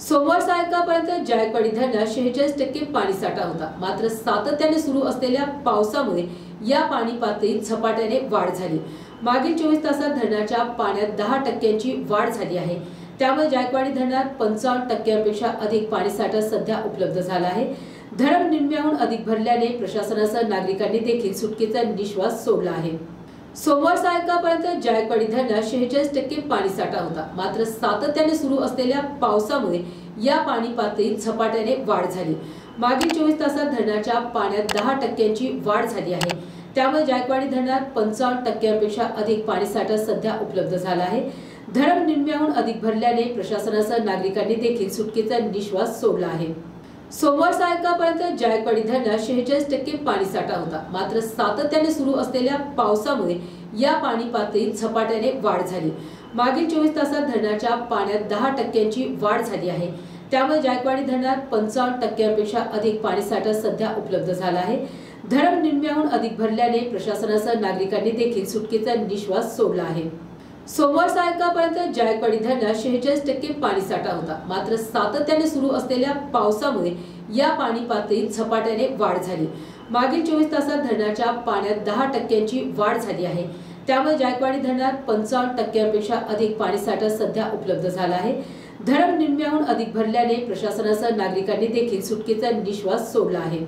सोमवार सायंकाळपर्यंत जायकवाडी धरणात शेहेचाळीस टक्के पाणीसाठा होता. मात्र सातत्याने सुरू असलेल्या पावसामुळे या पाणी पातळीत झपाट्याने वाढ झाली. मागील चोवीस तासात धरणाच्या पाण्यात दहा टक्क्यांची वाढ झाली आहे. त्यामुळे जायकवाडी धरणात पंचावन्न टक्क्यांपेक्षा अधिक पाणीसाठा सध्या उपलब्ध झाला आहे. धरण निम्म्याहून अधिक भरल्याने प्रशासनासह नागरिकांनी देखील सुटकेचा निश्वास सोडला आहे. सोमवार सायंकाळपर्यंत जायकवाडी धरणात शेहेचाळीस टक्के पाणीसाठा होता. मात्र सातत्याने सुरू असलेल्या पावसामुळे या पाणी पातळीत झपाट्याने वाढ झाली. मागील चोवीस तासात धरणाच्या पाण्यात दहा टक्क्यांची वाढ झाली आहे. त्यामुळे जायकवाडी धरणात पंचावन्न टक्क्यांपेक्षा अधिक पाणीसाठा सध्या उपलब्ध झाला आहे. धरण निम्म्याहून अधिक भरल्याने प्रशासनासह नागरिकांनी देखील सुटकेचा निश्वास सोडला आहे. सोमवार सायंकाळपर्यंत जायकवाडी धरणात शेहेचाळीस टक्के पाणीसाठा होता. मात्र सातत्याने सुरू असलेल्या पावसामुळे या पाणी पातळीत झपाट्याने वाढ झाली. मागील चोवीस तासात धरणाच्या पाण्यात दहा टक्क्यांची वाढ झाली आहे. त्यामुळे जायकवाडी धरणात पंचावन्न टक्क्यांपेक्षा अधिक पाणीसाठा सध्या उपलब्ध झाला आहे. धरण निम्म्याहून अधिक भरल्याने प्रशासनासह नागरिकांनी देखील सुटकेचा निश्वास सोडला आहे. सोमवार सायंकाळपर्यंत जायकवाडी धरणात शेहेचाळीस टक्के पाणीसाठा होता. मात्र सातत्याने सुरू असलेल्या पावसामुळे या पाणी पातळीत झपाट्याने वाढ झाली. मागील चोवीस तासात धरणाच्या पाण्यात दहा टक्क्यांची वाढ झाली आहे. त्यामुळे जायकवाडी धरणात पंचावन्न टक्क्यांपेक्षा अधिक पाणीसाठा सध्या उपलब्ध झाला आहे. धरण निम्म्याहून अधिक भरल्याने प्रशासनासह नागरिकांनी देखील सुटकेचा निश्वास सोडला आहे.